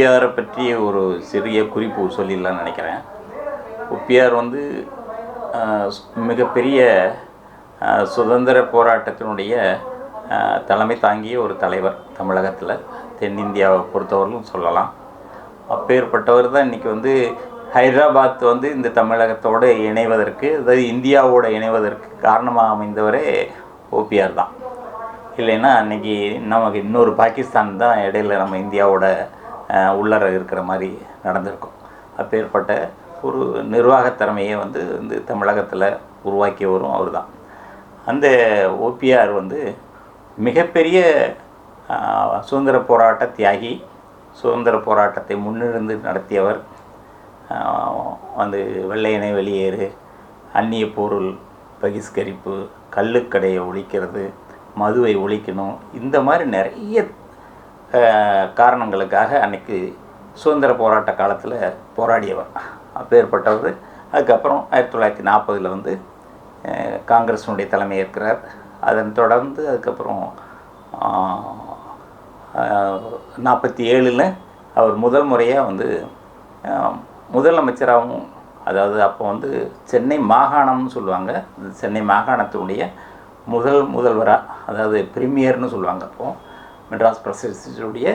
ஒப்பியாரை பற்றி ஒரு சிறிய குறிப்பு சொல்லிடலாம்னு நினைக்கிறேன். ஓபிஆர் வந்து மிகப்பெரிய சுதந்திர போராட்டத்தினுடைய தலைமை தாங்கிய ஒரு தலைவர் தமிழகத்தில் தென்னிந்தியாவை பொறுத்தவரையிலும் சொல்லலாம். அப்பேற்பட்டவர் தான் இன்றைக்கி வந்து ஹைதராபாத் வந்து இந்த தமிழகத்தோடு இணைவதற்கு அதாவது இந்தியாவோட இணைவதற்கு காரணமாக அமைந்தவரே ஓபிஆர் தான். இல்லைன்னா அன்றைக்கி நமக்கு இன்னொரு பாகிஸ்தான் தான் இடையில நம்ம இந்தியாவோட உள்ளர இருக்கிற மாதிரி நடந்திருக்கும். அப்பேற்பட்ட ஒரு நிர்வாகத் திறமையை வந்து வந்து தமிழகத்தில் உருவாக்கியவரும் அவர் தான் அந்த ஓபிஆர் வந்து மிகப்பெரிய சுதந்திர போராட்ட தியாகி சுதந்திர போராட்டத்தை முன்னிருந்து நடத்தியவர் வந்து வெள்ளையனை வெளியேறு அந்நிய பொருள் பகிஷ்கரிப்பு கல்லுக்கடையை ஒழிக்கிறது மதுவை ஒழிக்கணும் இந்த மாதிரி நிறைய காரணங்களுக்காக அன்னைக்கு சுதந்திர போராட்ட காலத்தில் போராடியவர். அப்பேற்பட்டவர். அதுக்கப்புறம் ஆயிரத்தி தொள்ளாயிரத்தி நாற்பதில் வந்து காங்கிரஸினுடைய தலைமை ஏற்கிறார். அதன் தொடர்ந்து அதுக்கப்புறம் நாற்பத்தி ஏழில் அவர் முதல் முறையாக வந்து முதலமைச்சராகவும் அதாவது அப்போ வந்து சென்னை மாகாணம்னு சொல்லுவாங்க. இந்த சென்னை மாகாணத்தினுடைய முதல் முதல்வராக அதாவது பிரிமியர்னு சொல்லுவாங்க அப்போது மெட்ராஸ் பிரசிடென்சியுடைய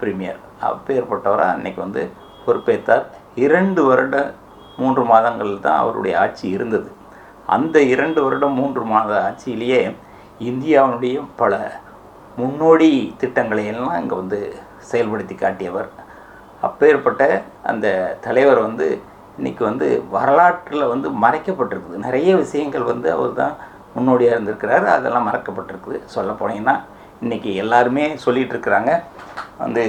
பிரீமியர் அப்பேற்பட்டவராக அன்னைக்கு வந்து பொறுப்பேற்றார் இரண்டு வருட மூன்று மாதங்கள் தான் அவருடைய ஆட்சி இருந்தது. அந்த இரண்டு வருடம் மூன்று மாத ஆட்சியிலேயே இந்தியாவினுடைய பல முன்னோடி திட்டங்களை எல்லாம் இங்கே வந்து செயல்படுத்தி காட்டியவர். அப்பேற்பட்ட அந்த தலைவர் வந்து இன்னைக்கு வந்து வரலாற்றில் வந்து மறைக்கப்பட்டிருக்குது. நிறைய விஷயங்கள் வந்து அவர் தான் முன்னோடியாக இருந்திருக்கிறாரு. அதெல்லாம் மறக்கப்பட்டிருக்குது. சொல்ல போனீங்கன்னா இன்றைக்கி எல்லாருமே சொல்லிகிட்டு இருக்கிறாங்க வந்து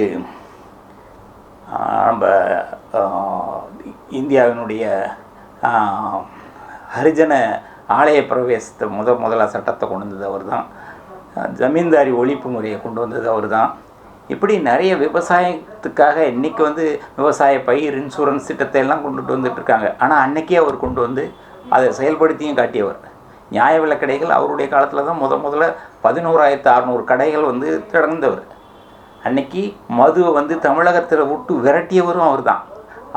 நம்ம இந்தியாவினுடைய ஹரிஜன ஆலய பிரவேசத்தை முத முதலாக சட்டத்தை கொண்டு வந்தது அவர் தான் ஜமீன்தாரி ஒழிப்பு முறையை கொண்டு வந்தது அவர் தான் இப்படி நிறைய விவசாயத்துக்காக இன்றைக்கி வந்து விவசாய பயிர் இன்சூரன்ஸ் திட்டத்தை எல்லாம் கொண்டுட்டு வந்துட்டு இருக்காங்க ஆனால் அன்றைக்கே அவர் கொண்டு வந்து அதை செயல்படுத்தியும் காட்டியவர். நியாய விலக்கடைகள் அவருடைய காலத்தில் தான் முத முதல்ல பதினோராயிரத்து அறநூறு கடைகள் வந்து திறந்தவர். அன்னைக்கு மதுவை வந்து தமிழகத்தில் விட்டு விரட்டியவரும் அவர் தான்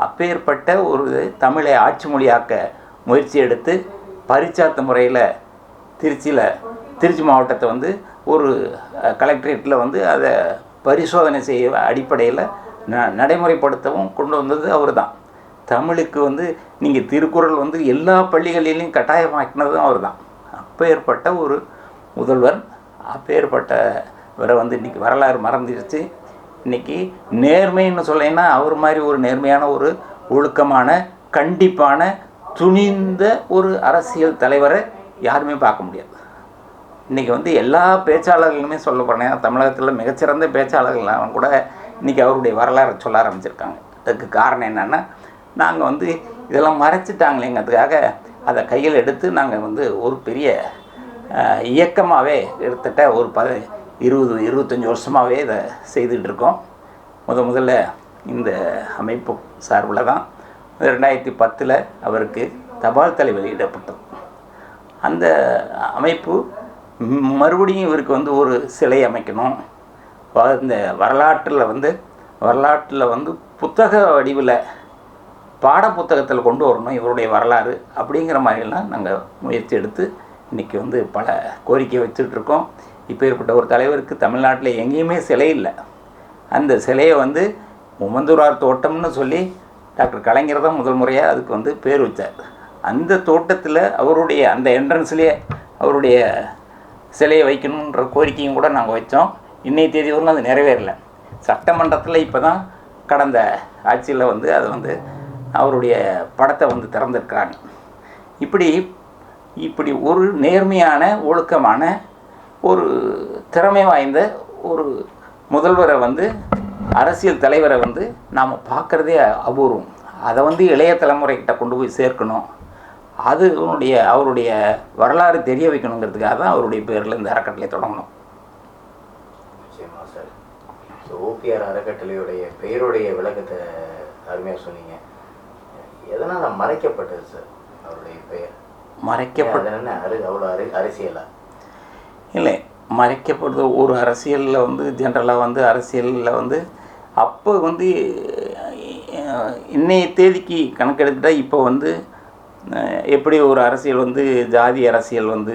அப்பேற்பட்ட ஒரு தமிழை ஆட்சி மொழியாக்க முயற்சி எடுத்து பரிச்சாத்த முறையில் திருச்சியில் திருச்சி மாவட்டத்தை வந்து ஒரு கலெக்டரேட்டில் வந்து அதை பரிசோதனை செய்ய அடிப்படையில் ந நடைமுறைப்படுத்தவும் கொண்டு வந்தது அவர் தான் தமிழுக்கு வந்து நீங்கள் திருக்குறள் வந்து எல்லா பள்ளிகளிலையும் கட்டாயமாக்கினதும் அவர் தான் அப்பேற்பட்ட ஒரு முதல்வர் அப்பேற்பட்ட இவரை வந்து இன்றைக்கி வரலாறு மறந்துடுச்சு இன்றைக்கி நேர்மைன்னு சொல்லினா அவர் மாதிரி ஒரு நேர்மையான ஒரு ஒழுக்கமான கண்டிப்பான துணிந்த ஒரு அரசியல் தலைவரை யாருமே பார்க்க முடியாது. இன்றைக்கி வந்து எல்லா பேச்சாளர்களுமே சொல்ல போனேன் தமிழகத்தில் மிகச்சிறந்த பேச்சாளர்கள்லாம் கூட இன்றைக்கி அவருடைய வரலாறை சொல்ல ஆரம்பிச்சிருக்காங்க. அதுக்கு காரணம் என்னென்னா நாங்கள் வந்து இதெல்லாம் மறைச்சிட்டாங்களேங்கிறதுக்காக அதை கையில் எடுத்து நாங்கள் வந்து ஒரு பெரிய இயக்கமாகவே எடுத்துகிட்ட ஒரு ப இருபது இருபத்தஞ்சி வருஷமாகவே இதை செய்துட்டு இருக்கோம். முத முதல்ல இந்த அமைப்பு சார்பில் தான் ரெண்டாயிரத்தி பத்தில் அவருக்கு தபால் தலை வெளியிடப்பட்டது அந்த அமைப்பு மறுபடியும் இவருக்கு வந்து ஒரு சிலை அமைக்கணும். இந்த வரலாற்றில் வந்து வரலாற்றில் வந்து புத்தக வடிவில் பாடப்புத்தகத்தில் கொண்டு வரணும் இவருடைய வரலாறு அப்படிங்கிற மாதிரிலாம் நாங்கள் முயற்சி எடுத்து இன்றைக்கி வந்து பல கோரிக்கை வச்சுட்ருக்கோம் இப்போ ஏற்பட்ட ஒரு தலைவருக்கு தமிழ்நாட்டில் எங்கேயுமே சிலை இல்லை. அந்த சிலையை வந்து உமந்தூரார் தோட்டம்னு சொல்லி டாக்டர் கலைஞர் தான் முதல் முறையாக அதுக்கு வந்து பேர் வச்சார். அந்த தோட்டத்தில் அவருடைய அந்த என்ட்ரன்ஸ்லேயே அவருடைய சிலையை வைக்கணுன்ற கோரிக்கையும் கூட நாங்கள் வச்சோம். இன்னைய தேதி வரலும் அது நிறைவேறல. சட்டமன்றத்தில் இப்போ தான் கடந்த ஆட்சியில் வந்து அதை வந்து அவருடைய படத்தை வந்து திறந்திருக்கிறாங்க. இப்படி இப்படி ஒரு நேர்மையான ஒழுக்கமான ஒரு திறமை வாய்ந்த ஒரு முதல்வரை வந்து அரசியல் தலைவரை வந்து நாம் பார்க்குறதே அபூர்வம். அதை வந்து இளைய தலைமுறைக்கிட்ட கொண்டு போய் சேர்க்கணும். அது அவருடைய அவருடைய வரலாறு தெரிய வைக்கணுங்கிறதுக்காக தான் அவருடைய பேரில் இந்த அறக்கட்டளை தொடங்கணும். சார். ஓபிஆர் அறக்கட்டளையுடைய பெயருடைய விளக்கத்தை அருமையாக சொன்னீங்க. எதனால் மறைக்கப்பட்டது சார் அவருடைய பெயர்? மறைக்கப்பட்ட அவ்வளோ அரு அரசியலா? இல்லை மறைக்கப்படுது ஒரு அரசியலில் வந்து ஜென்ரலாக வந்து அரசியலில் வந்து அப்போ வந்து இன்னைய தேதிக்கு கணக்கெடுத்துட்டா இப்போ வந்து எப்படி ஒரு அரசியல் வந்து ஜாதி அரசியல் வந்து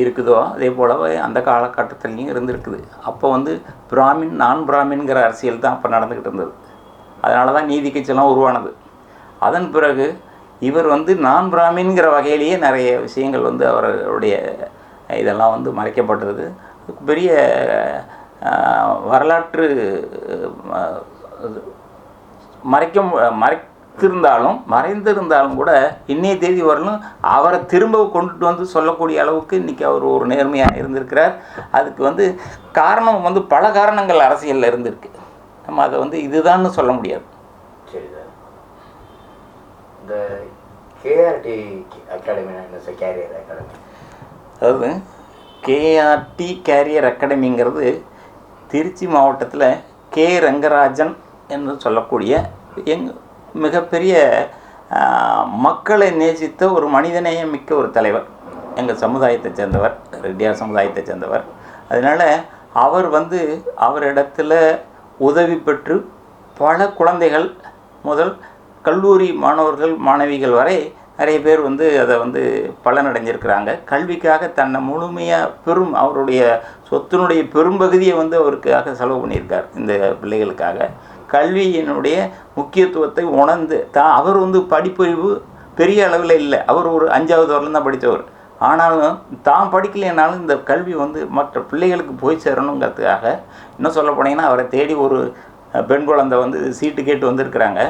இருக்குதோ அதே போலவே அந்த காலகட்டத்துலேயும் இருந்திருக்குது. அப்போ வந்து பிராமின் நான் பிராமின்கிற அரசியல் தான் அப்போ நடந்துக்கிட்டு இருந்தது. அதனால தான் நீதி கட்சியெல்லாம் உருவானது. அதன் பிறகு இவர் வந்து நான் பிராமின்கிற வகையிலேயே நிறைய விஷயங்கள் வந்து அவருடைய இதெல்லாம் வந்து மறைக்கப்பட்டது பெரிய வரலாற்று மறைக்க மறைத்திருந்தாலும் மறைந்திருந்தாலும் கூட இன்னைய தேதி வரலும் அவரை திரும்ப கொண்டுட்டு வந்து சொல்லக்கூடிய அளவுக்கு இன்றைக்கி அவர் ஒரு நேர்மையாக இருந்திருக்கிறார். அதுக்கு வந்து காரணம் வந்து பல காரணங்கள் அரசியலில் இருந்திருக்கு. நம்ம அதை வந்து இதுதான்னு சொல்ல முடியாது. இந்த கேஆர்டி அகாடமி என்ன சார் கேரியர் அகாடமி அதாவது கேஆர்டி கேரியர் அகாடமிங்கிறது திருச்சி மாவட்டத்தில் கே ரங்கராஜன் என்று சொல்லக்கூடிய எங் மிகப்பெரிய மக்களை நேசித்த ஒரு மனிதநேயம் மிக்க ஒரு தலைவர். எங்கள் சமுதாயத்தை சேர்ந்தவர் ரெட்டியார் சமுதாயத்தை சேர்ந்தவர். அதனால் அவர் வந்து அவரிடத்தில் உதவி பெற்று பல குழந்தைகள் முதல் கல்லூரி மாணவர்கள் மாணவிகள் வரை நிறைய பேர் வந்து அதை வந்து பலனடைஞ்சிருக்கிறாங்க. கல்விக்காக தன்னை முழுமையாக பெரும் அவருடைய சொத்தினுடைய பெரும்பகுதியை வந்து அவருக்காக செலவு பண்ணியிருக்கார் இந்த பிள்ளைகளுக்காக. கல்வியினுடைய முக்கியத்துவத்தை உணர்ந்து தான் அவர் வந்து படிப்பறிவு பெரிய அளவில் இல்லை. அவர் ஒரு அஞ்சாவது வரலும் தான் படித்தவர். ஆனாலும் தான் படிக்கலைனாலும் இந்த கல்வி வந்து மற்ற பிள்ளைகளுக்கு போய் சேரணுங்கிறதுக்காக இன்னும் சொல்ல போனீங்கன்னா அவரை தேடி ஒரு பெண் குழந்தை வந்து சீட்டு கேட்டு வந்திருக்கிறாங்க.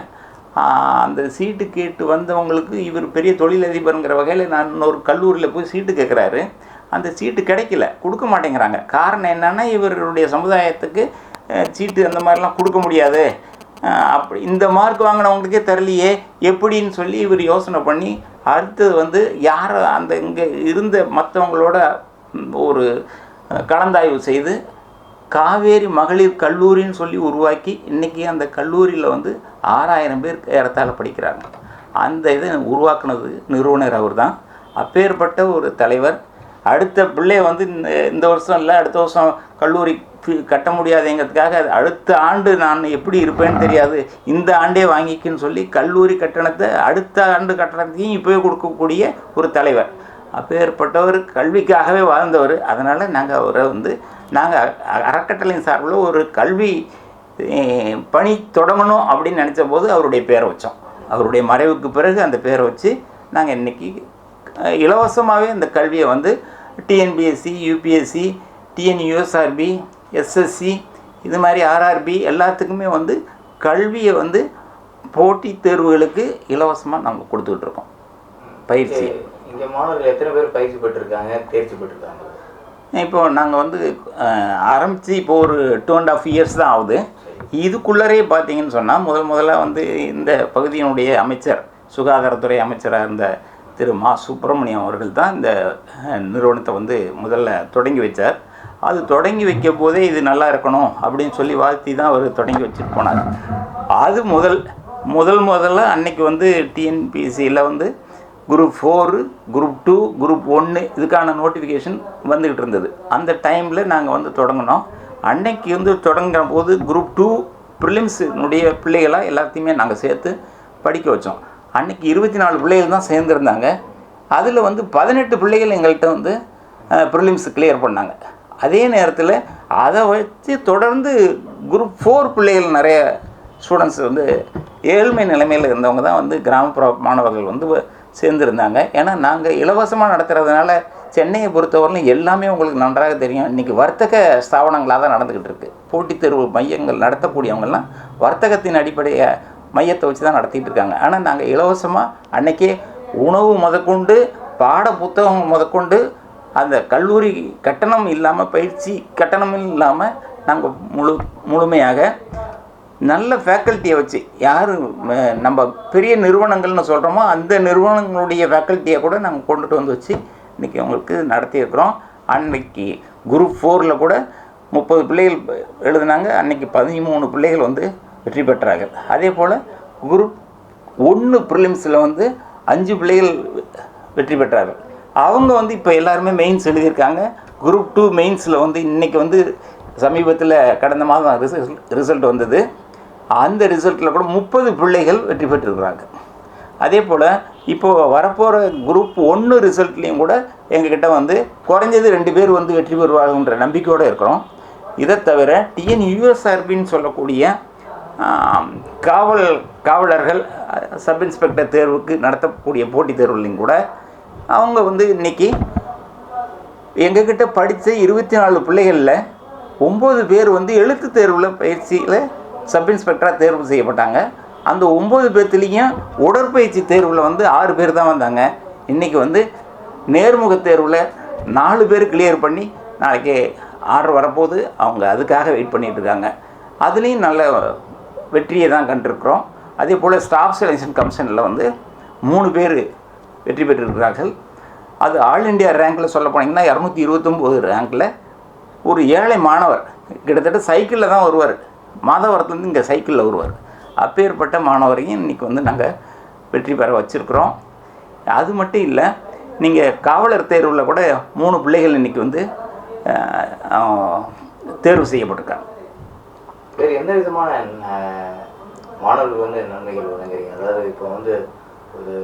அந்த சீட்டு கேட்டு வந்தவங்களுக்கு இவர் பெரிய தொழிலதிபருங்கிற வகையில் நான் இன்னொரு கல்லூரியில் போய் சீட்டு கேட்குறாரு அந்த சீட்டு கிடைக்கல கொடுக்க மாட்டேங்கிறாங்க. காரணம் என்னென்னா இவருடைய சமுதாயத்துக்கு சீட்டு அந்த மாதிரிலாம் கொடுக்க முடியாது. அப்படி இந்த மார்க் வாங்கினவங்களுக்கே தரலையே எப்படின்னு சொல்லி இவர் யோசனை பண்ணி அடுத்தது வந்து யார் அந்த இங்கே இருந்த மற்றவங்களோட ஒரு கலந்தாய்வு செய்து காவேரி மகளிர் கல்லூரின்னு சொல்லி உருவாக்கி இன்றைக்கி அந்த கல்லூரியில் வந்து ஆறாயிரம் பேர் ஏறத்தாழ படிக்கிறாங்க. அந்த இதை உருவாக்குனது நிறுவனர் அவர் தான் அப்பேற்பட்ட ஒரு தலைவர். அடுத்த பிள்ளைய வந்து இந்த இந்த வருஷம் இல்லை அடுத்த வருஷம் கல்லூரி கட்ட முடியாதுங்கிறதுக்காக அடுத்த ஆண்டு நான் எப்படி இருப்பேன்னு தெரியாது. இந்த ஆண்டே வாங்கிக்குன்னு சொல்லி கல்லூரி கட்டணத்தை அடுத்த ஆண்டு கட்டணத்தையும் இப்போவே கொடுக்கக்கூடிய ஒரு தலைவர். அப்பேற்பட்டவர் கல்விக்காகவே வாழ்ந்தவர். அதனால் நாங்கள் அவரை வந்து நாங்கள் அறக்கட்டளையின் சார்பில் ஒரு கல்வி பணி தொடங்கணும் அப்படின்னு நினச்ச போது அவருடைய பேரை வச்சோம். அவருடைய மறைவுக்கு பிறகு அந்த பேரை வச்சு நாங்கள் இன்றைக்கி இலவசமாகவே இந்த கல்வியை வந்து டிஎன்பிஎஸ்சி யூபிஎஸ்சி டிஎன்யூஎஸ்ஆர்பி எஸ்எஸ்சி இது மாதிரி ஆர்ஆர்பி எல்லாத்துக்குமே வந்து கல்வியை வந்து போட்டித் தேர்வுகளுக்கு இலவசமாக நம்ம கொடுத்துட்ருக்கோம் பயிற்சி இங்க மாணவர்கள் எத்தனை பேர் பயிற்சி பெற்றிருக்காங்க? தேர்ச்சி பெற்றிருக்காங்க. இப்போ நாங்கள் வந்து ஆரம்பித்து இப்போ ஒரு டூ அண்ட் ஆஃப் இயர்ஸ் தான் ஆகுது. இதுக்குள்ளரே பார்த்தீங்கன்னு சொன்னால் முதல் முதல்ல வந்து இந்த பகுதியினுடைய அமைச்சர் சுகாதாரத்துறை அமைச்சராக இருந்த திரு மா. சுப்பிரமணியம் அவர்கள் தான் இந்த நிறுவனத்தை வந்து முதல்ல தொடங்கி வச்சார். அது தொடங்கி வைக்க போதே இது நல்லா இருக்கணும் அப்படின்னு சொல்லி வாழ்த்தி தான் அவர் தொடங்கி வச்சுட்டு போனார். அது முதல் முதல் முதல்ல அன்னைக்கு வந்து டிஎன்பிஎஸ்சியில் வந்து group four group two group ஒன்று இதுக்கான நோட்டிஃபிகேஷன் வந்துக்கிட்டு இருந்தது. அந்த டைமில் நாங்கள் வந்து தொடங்கினோம். அன்னைக்கு வந்து தொடங்குற போது குரூப் டூ ப்ரிலிம்ஸினுடைய பிள்ளைகளாக எல்லாத்தையுமே நாங்கள் சேர்த்து படிக்க வச்சோம். அன்றைக்கி இருபத்தி நாலு பிள்ளைகள் தான் சேர்ந்துருந்தாங்க. அதில் வந்து பதினெட்டு பிள்ளைகள் எங்கள்கிட்ட வந்து ப்ரிலிம்ஸ் கிளியர் பண்ணாங்க. அதே நேரத்தில் அதை வச்சு தொடர்ந்து குரூப் ஃபோர் பிள்ளைகள் நிறைய ஸ்டூடெண்ட்ஸ் வந்து ஏழ்மை நிலைமையில் இருந்தவங்க தான் வந்து கிராமப்புற மாணவர்கள் வந்து வ- சேர்ந்துருந்தாங்க. ஏன்னா நாங்கள் இலவசமாக நடத்துகிறதுனால சென்னையை பொறுத்தவரையிலும் எல்லாமே உங்களுக்கு நன்றாக தெரியும். இன்றைக்கி வர்த்தக ஸ்தாபனங்களாக தான் நடந்துக்கிட்டு இருக்குது போட்டித் தேர்வு மையங்கள் நடத்தக்கூடியவங்கெல்லாம் வர்த்தகத்தின் அடிப்படையை மையத்தை வச்சு தான் நடத்திட்டு இருக்காங்க. ஆனால் நாங்கள் இலவசமாக அன்னைக்கே உணவு முதற்கொண்டு பாட புத்தகம் முதற்கொண்டு அந்த கல்லூரி கட்டணம் இல்லாமல் பயிற்சி கட்டணமும் இல்லாமல் நாங்கள் முழு முழுமையாக நல்ல ஃபேக்கல்ட்டியை வச்சு யார் நம்ம பெரிய நிறுவனங்கள்னு சொல்கிறோமோ அந்த நிறுவனங்களுடைய ஃபேக்கல்ட்டியை கூட நாங்கள் கொண்டுட்டு வந்து வச்சு இன்றைக்கி உங்களுக்கு நடத்தியிருக்கிறோம். அன்னைக்கு குரூப் ஃபோரில் கூட முப்பது பிள்ளைகள் எழுதுனாங்க. அன்னைக்கு பதிமூணு பிள்ளைகள் வந்து வெற்றி பெற்றார்கள். அதே போல் குரூப் ஒன்று ப்ரிலிம்ஸில் வந்து அஞ்சு பிள்ளைகள் வெற்றி பெற்றார்கள். அவங்க வந்து இப்போ எல்லாருமே மெயின்ஸ் எழுதியிருக்காங்க. குரூப் டூ மெயின்ஸில் வந்து இன்றைக்கி வந்து சமீபத்தில் கடந்த மாதம் ரிசல்ட் ரிசல்ட் வந்தது. அந்த ரிசல்ட்டில் கூட முப்பது பிள்ளைகள் வெற்றி பெற்றிருக்கிறாங்க. அதே போல் இப்போது வரப்போகிற குரூப் ஒன்று ரிசல்ட்லேயும் கூட எங்ககிட்ட வந்து குறைஞ்சது ரெண்டு பேர் வந்து வெற்றி பெறுவாங்கன்ற நம்பிக்கையோடு இருக்கிறோம். இதை தவிர டிஎன் யூஎஸ்ஆர்பின்னு சொல்லக்கூடிய காவல் காவலர்கள் சப் இன்ஸ்பெக்டர் தேர்வுக்கு நடத்தக்கூடிய போட்டித் தேர்வுலையும் கூட அவங்க வந்து இன்னைக்கு எங்ககிட்ட படித்த இருபத்தி நாலு பிள்ளைகளில் ஒம்பது பேர் வந்து எழுத்து தேர்வில் பயிற்சியில் சப் இன்ஸ்பெக்டராக தேர்வு செய்யப்பட்டாங்க. அந்த ஒம்பது பேர்த்துலேயும் உடற்பயிற்சி தேர்வில் வந்து ஆறு பேர் தான் வந்தாங்க. இன்றைக்கி வந்து நேர்முக தேர்வில் நாலு பேர் கிளியர் பண்ணி நாளைக்கு ஆர்டர் வரப்போது அவங்க அதுக்காக வெயிட் பண்ணிகிட்ருக்காங்க அதுலேயும் நல்ல வெற்றியை தான் கண்டிருக்கிறோம். அதே போல் ஸ்டாஃப் செலெக்ஷன் கமிஷனில் வந்து மூணு பேர் வெற்றி பெற்றிருக்கிறார்கள். அது ஆல் இந்தியா ரேங்கில் சொல்ல போனீங்கன்னா இரநூத்தி இருபத்தொம்போது ரேங்கில் ஒரு ஏழை மாணவர் கிட்டத்தட்ட சைக்கிளில் தான் வருவார். மாதவரத்துலேருந்து இங்கே சைக்கிளில் வருவார். அப்பேற்பட்ட மாணவரையும் இன்றைக்கி வந்து நாங்கள் வெற்றி பெற வச்சுருக்குறோம். அது மட்டும் இல்லை நீங்கள் காவலர் தேர்வில் கூட மூணு பிள்ளைகள் இன்றைக்கி வந்து தேர்வு செய்யப்பட்டிருக்காங்க. வேறு எந்த விதமான மாணவர்கள் மாணவர்களுக்கு வந்து நன்மைகள் வழங்குறீங்க? அதாவது இப்போ வந்து ஒரு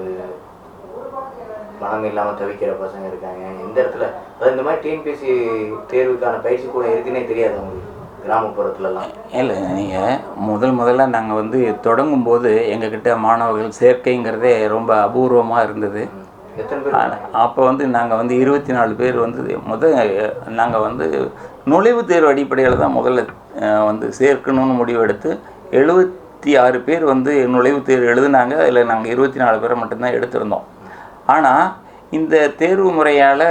பணம் இல்லாமல் தவிக்கிற பசங்க இருக்காங்க. எந்த இடத்துல அதாவது இந்த மாதிரி டிஎன்பிஎஸ்சி தேர்வுக்கான பயிற்சி கூட இருக்குன்னே தெரியாது அவங்களுக்கு கிராமப்புறத்துலலாம்? இல்லை நீங்கள் முதல் முதல்ல நாங்கள் வந்து தொடங்கும்போது எங்ககிட்ட மாணவர்கள் சேர்க்கைங்கிறதே ரொம்ப அபூர்வமாக இருந்தது. அப்போ வந்து நாங்கள் வந்து இருபத்தி நாலு பேர் வந்து முத நாங்கள் வந்து நுழைவுத் தேர்வு அடிப்படையில் தான் முதல்ல வந்து சேர்க்கணும்னு முடிவெடுத்து எழுபத்தி ஆறு பேர் வந்து நுழைவுத் தேர்வு எழுதுனாங்க. அதில் நாங்கள் இருபத்தி நாலு பேரை மட்டும்தான் எடுத்திருந்தோம். ஆனால் இந்த தேர்வு முறையால்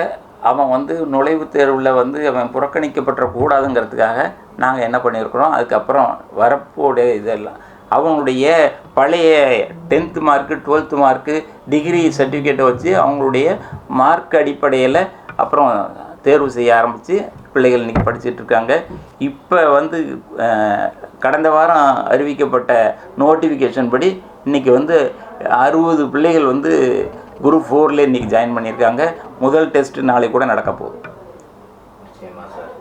அவன் வந்து நுழைவுத் தேர்வில் வந்து அவன் புறக்கணிக்கப்பட்ட கூடாதுங்கிறதுக்காக நாங்கள் என்ன பண்ணியிருக்கிறோம் அதுக்கப்புறம் வரப்போடைய இதெல்லாம். அவங்களுடைய பழைய tenth mark twelfth mark degree சர்டிஃபிகேட்டை வச்சு அவங்களுடைய மார்க் அடிப்படையில் அப்புறம் தேர்வு செய்ய ஆரம்பித்து பிள்ளைகள் இன்றைக்கி படிச்சுட்டு இருக்காங்க. இப்போ வந்து கடந்த வாரம் அறிவிக்கப்பட்ட நோட்டிஃபிகேஷன் படி இன்றைக்கி வந்து அறுபது பிள்ளைகள் வந்து குரூப் ஃபோரில் இன்றைக்கி ஜாயின் பண்ணியிருக்காங்க. முதல் டெஸ்ட்டு நாளைக்கு கூட நடக்க போகுது நிச்சயமா சார்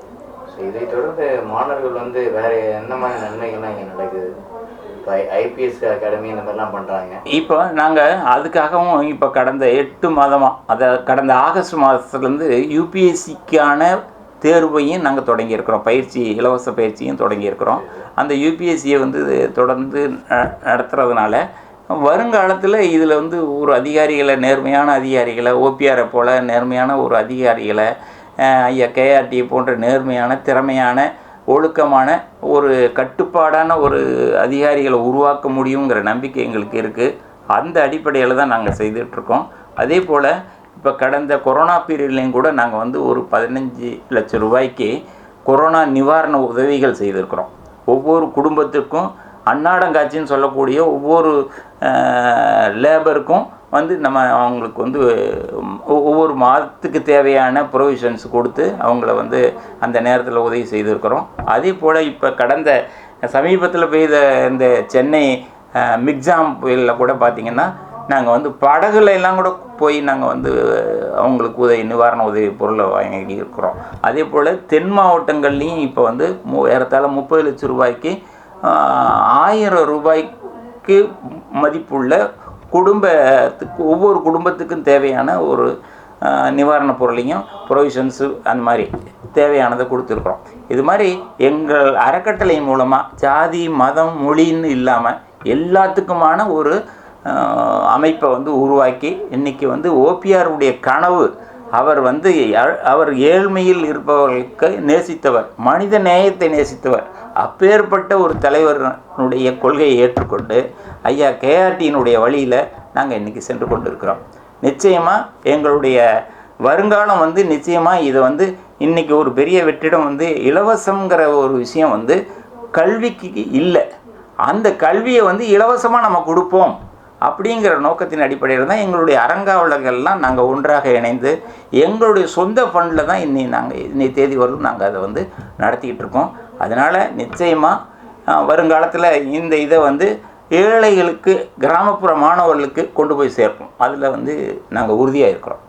ஸோ இதை தொடர்ந்து மாணவர்கள் வந்து வேற என்ன மாதிரி நன்மைகள்லாம் இங்கே நடக்குது? இப்போ ஐபிஎஸ் அகாடமி இந்த மாதிரிலாம் பண்ணுறாங்க இப்போ நாங்கள் அதுக்காகவும் இப்போ கடந்த எட்டு மாதமாக அதை கடந்த ஆகஸ்ட் மாதத்துலேருந்து யூபிஎஸ்சிக்கான தேர்வையும் நாங்கள் தொடங்கியிருக்கிறோம். பயிற்சி இலவச பயிற்சியும் தொடங்கியிருக்கிறோம். அந்த யூபிஎஸ்சியை வந்து தொடர்ந்து ந- நடத்துறதுனால வருங்காலத்தில் இதில் வந்து ஒரு அதிகாரிகளை நேர்மையான அதிகாரிகளை ஓபிஆரை போல் நேர்மையான ஒரு அதிகாரிகளை ஐயா கேஆர்டி போன்ற நேர்மையான திறமையான ஒழுக்கமான ஒரு கட்டுப்பாடான ஒரு அதிகாரிகளை உருவாக்க முடியுங்கிற நம்பிக்கை எங்களுக்கு இருக்குது அந்த அடிப்படையில் தான் நாங்கள் செய்துட்ருக்கோம். அதே போல் இப்போ கடந்த கொரோனா பீரியட்லேயும் கூட நாங்கள் வந்து ஒரு பதினஞ்சு லட்சம் ரூபாய்க்கு கொரோனா நிவாரண உதவிகள் செய்திருக்கிறோம். ஒவ்வொரு குடும்பத்துக்கும் அன்னாடங்காட்சின்னு சொல்லக்கூடிய ஒவ்வொரு லேபருக்கும் வந்து நம்ம அவங்களுக்கு வந்து ஒவ்வொரு மாதத்துக்கு தேவையான ப்ரொவிஷன்ஸ் கொடுத்து அவங்கள வந்து அந்த நேரத்தில் உதவி செய்திருக்கிறோம். அதே போல் இப்போ கடந்த சமீபத்தில் பெய்த இந்த சென்னை மிக்ஸாம் மிக்ஜாம் புயலில் கூட பார்த்திங்கன்னா நாங்கள் வந்து படகுல எல்லாம் கூட போய் நாங்கள் வந்து அவங்களுக்கு உதவி நிவாரண உதவி பொருளை வாங்கி இருக்கிறோம். அதே போல் தென் மாவட்டங்கள்லேயும் இப்போ வந்து மு ஏறத்தாழ முப்பது லட்சம் ரூபாய்க்கு ஆயிரம் ரூபாய்க்கு மதிப்புள்ள குடும்பத்துக்கு ஒவ்வொரு குடும்பத்துக்கும் தேவையான ஒரு நிவாரணப் பொருளையும் ப்ரொவிஷன்ஸு அந்த மாதிரி தேவையானதை கொடுத்துருக்குறோம். இது மாதிரி எங்கள் அறக்கட்டளை மூலமாக ஜாதி மதம் மொழின்னு இல்லாமல் எல்லாத்துக்குமான ஒரு அமைப்பை வந்து உருவாக்கி இன்றைக்கி வந்து ஓபிஆருடைய கனவு அவர் வந்து ய- அவர் ஏழ்மையில் இருப்பவர்களுக்கு நேசித்தவர் மனித நேயத்தை நேசித்தவர் அப்பேற்பட்ட ஒரு தலைவரனுடைய கொள்கையை ஏற்றுக்கொண்டு ஐயா கேஆர்டியினுடைய வழியில் நாங்கள் இன்றைக்கி சென்று கொண்டிருக்கிறோம். நிச்சயமாக எங்களுடைய வருங்காலம் வந்து நிச்சயமாக இதை வந்து இன்றைக்கி ஒரு பெரிய வெற்றிடம் வந்து இலவசங்கிற ஒரு விஷயம் வந்து கல்விக்கு இல்லை. அந்த கல்வியை வந்து இலவசமாக நம்ம கொடுப்போம் அப்படிங்கிற நோக்கத்தின் அடிப்படையில் தான் எங்களுடைய அறங்காவலர்கள்லாம் நாங்கள் ஒன்றாக இணைந்து எங்களுடைய சொந்த ஃபண்டில் தான் இன்னி நாங்கள் இன்னை தேதி வரைக்கும் நாங்கள் அதை வந்து நடத்திக்கிட்டு இருக்கோம். அதனால் நிச்சயமாக வருங்காலத்தில் இந்த இதை வந்து ஏழைகளுக்கு கிராமப்புற மாணவர்களுக்கு கொண்டு போய் சேர்ப்போம். அதில் வந்து நாங்கள் உறுதியாக இருக்கிறோம்.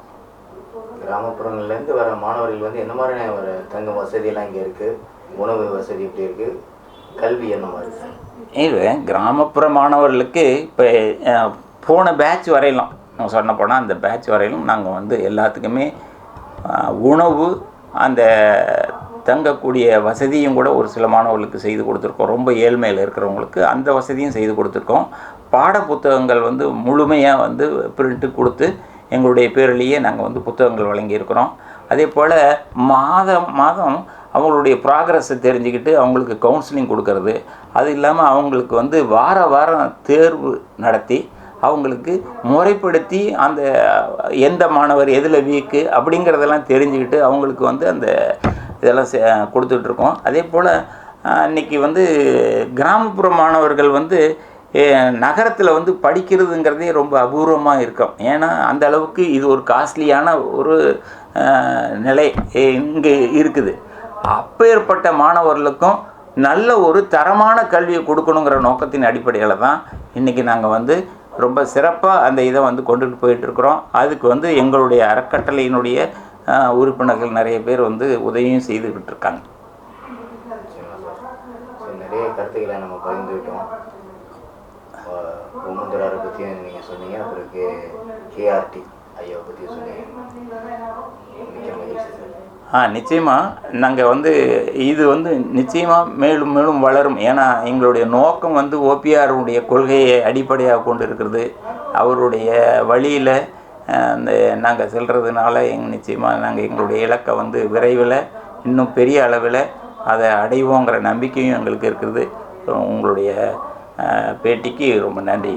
கிராமப்புறங்கள்லேருந்து வர மாணவர்கள் வந்து என்ன மாதிரியான ஒரு தங்கும் வசதியெல்லாம் இங்கே இருக்குது உணவு வசதி எப்படி இருக்குது கல்வி என்ன மாதிரி இல்லை கிராமப்புற மாணவர்களுக்கு இப்போ போன பேட்ச் வரையிலும் நான் சொன்ன போனால் அந்த பேட்ச் வரையிலும் நாங்கள் வந்து எல்லாத்துக்குமே உணவு அந்த தங்கக்கூடிய வசதியும் கூட ஒரு சில மாணவர்களுக்கு செய்து கொடுத்துருக்கோம். ரொம்ப ஏழ்மையில் இருக்கிறவங்களுக்கு அந்த வசதியும் செய்து கொடுத்துருக்கோம். பாட புத்தகங்கள் வந்து முழுமையாக வந்து பிரிண்ட்டு கொடுத்து எங்களுடைய பேரிலேயே நாங்கள் வந்து புத்தகங்கள் வழங்கியிருக்கிறோம். அதே போல் மாதம் மாதம் அவங்களுடைய ப்ராக்ரஸை தெரிஞ்சுக்கிட்டு அவங்களுக்கு கவுன்சிலிங் கொடுக்கறது. அது இல்லாமல் அவங்களுக்கு வந்து வார வாரம் தேர்வு நடத்தி அவங்களுக்கு முறைப்படுத்தி அந்த எந்த மாணவர் எதில் வீக்கு அப்படிங்கிறதெல்லாம் தெரிஞ்சுக்கிட்டு அவங்களுக்கு வந்து அந்த இதெல்லாம் செ- கொடுத்துட்ருக்கோம். அதே போல் இன்னைக்கு வந்து கிராமப்புற மாணவர்கள் வந்து நகரத்தில் வந்து படிக்கிறதுங்கிறதே ரொம்ப அபூர்வமாக இருக்கும். ஏன்னா அந்த அளவுக்கு இது ஒரு காஸ்ட்லியான ஒரு நிலை இங்கே இருக்குது. அப்பேற்பட்ட மாணவர்களுக்கும் நல்ல ஒரு தரமான கல்வியை கொடுக்கணுங்கிற நோக்கத்தின் அடிப்படையில் தான் இன்றைக்கி நாங்கள் வந்து ரொம்ப சிறப்பாக அந்த இதை வந்து கொண்டுட்டு போயிட்டுருக்குறோம். அதுக்கு வந்து எங்களுடைய அறக்கட்டளையினுடைய உறுப்பினர்கள் நிறைய பேர் வந்து உதவியும் செய்துக்கிட்டு இருக்காங்க நிறைய கருத்துக்களை நம்ம பகிர்ந்துக்கிட்டோம். ஓமந்தராரை பற்றியும் நீங்கள் சொன்னீங்க. அப்புறம் கேஆர்டி ஐயாவை பற்றியும் சொன்னீங்க. ஆ நிச்சயமாக நாங்கள் வந்து இது வந்து நிச்சயமாக மேலும் மேலும் வளரும். ஏன்னா எங்களுடைய நோக்கம் வந்து ஓபிஆருடைய கொள்கையை அடிப்படையாக கொண்டு இருக்கிறது அவருடைய வழியில் அந்த நாங்கள் செல்கிறதுனால எங் நிச்சயமாக நாங்கள் எங்களுடைய இலக்கை வந்து விரைவில் இன்னும் பெரிய அளவில் அதை அடைவோங்கிற நம்பிக்கையும் எங்களுக்கு இருக்குது. உங்களுடைய பேட்டிக்கு ரொம்ப நன்றி.